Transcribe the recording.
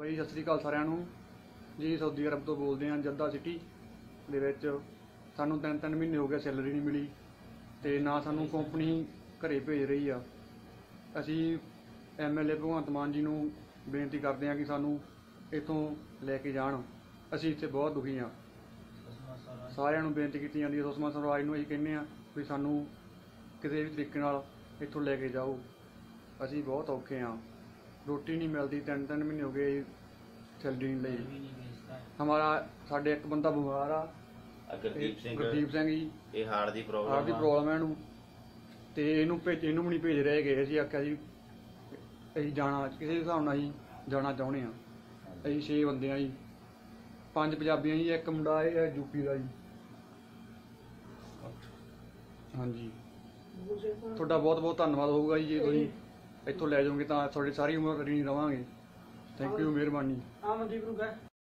ਬਈ ਸਤਿ ਸ੍ਰੀ ਅਕਾਲ ਸਾਰਿਆਂ ਨੂੰ। ਜੀ, ਸਾਊਦੀ ਅਰਬ ਤੋਂ ਬੋਲਦੇ ਹਾਂ, ਜੱਦਾ ਸਿਟੀ ਦੇ ਵਿੱਚ। ਸਾਨੂੰ ਤਿੰਨ ਤਿੰਨ ਮਹੀਨੇ ਹੋ ਗਏ ਸੈਲਰੀ ਨਹੀਂ ਮਿਲੀ ਤੇ ਨਾ ਸਾਨੂੰ ਕੰਪਨੀ ਘਰੇ ਭੇਜ ਰਹੀ ਆ। ਅਸੀਂ ਐਮਐਲਏ ਭਗਵੰਤ ਮਾਨ ਜੀ ਨੂੰ ਬੇਨਤੀ ਕਰਦੇ ਹਾਂ ਕਿ ਸਾਨੂੰ ਇੱਥੋਂ ਲੈ ਕੇ ਜਾਣ। ਅਸੀਂ ਇੱਥੇ ਬਹੁਤ ਦੁਖੀ ਹਾਂ। ਸਾਰਿਆਂ ਨੂੰ ਬੇਨਤੀ ਕੀਤੀ ਜਾਂਦੀ ਹੈ, ਸੁਸ਼ਮਾ ਸਵਰਾਜ ਨੂੰ ਅਸੀਂ ਕਹਿੰਦੇ ਆ ਵੀ ਸਾਨੂੰ ਕਿਸੇ ਵੀ ਤਰੀਕੇ ਨਾਲ ਇੱਥੋਂ ਲੈ ਕੇ ਜਾਓ। ਅਸੀਂ ਬਹੁਤ ਔਖੇ ਹਾਂ। ਰੋਟੀ ਨਹੀਂ ਮਿਲਦੀ ਤਿੰਨ ਤਿੰਨ ਮਹੀਨੇ ਹੋ ਗਏ ਸੈਲਰੀ ਨਹੀਂ ਲਈ ਹਮਾਰਾ ਸਾਡੇ ਇੱਕ ਬੰਦਾ ਬਿਮਾਰ ਆ। ਗੁਰਦੀਪ ਸਿੰਘ। ਗੁਰਦੀਪ ਸਿੰਘ ਜੀ। ਇਹ ਹਾਰਟ ਦੀ ਪ੍ਰੋਬਲਮ ਹਾਰਟ ਦੀ ਪ੍ਰੋਬਲਮ ਹੈ ਇਹਨੂੰ। ਤੇ ਇਹਨੂੰ ਭੇਜ ਇਹਨੂੰ ਵੀ ਨਹੀਂ ਭੇਜ ਰਹੇ ਗਏ ਅਸੀਂ ਆਖਿਆ ਜੀ ਅਸੀਂ ਜਾਣਾ ਕਿਸੇ ਹਿਸਾਬ ਨਾਲ ਅਸੀਂ ਜਾਣਾ ਚਾਹੁੰਦੇ ਆ ਅਸੀਂ 6 ਬੰਦੇ ਆ ਜੀ। ਪੰਜ ਪੰਜਾਬੀਆਂ ਜੀ ਇੱਕ ਮੁੰਡਾ ਇਹ ਹੈ ਯੂਪੀ ਦਾ ਜੀ। ਹਾਂਜੀ। ਤੁਹਾਡਾ ਬਹੁਤ ਬਹੁਤ ਧੰਨਵਾਦ ਹੋਊਗਾ ਜੀ ਜੇ ਤੁਸੀਂ ਇੱਥੋਂ ਲੈ ਜਾਓਗੇ ਤਾਂ ਤੁਹਾਡੀ ਸਾਰੀ ਉਮਰ ਰੀ ਰਵਾਂਗੇ। ਥੈਂਕ ਯੂ ਮਿਹਰਬਾਨੀ। ਆਮਨਦੀਪ ਨੂੰ ਕਹਿ।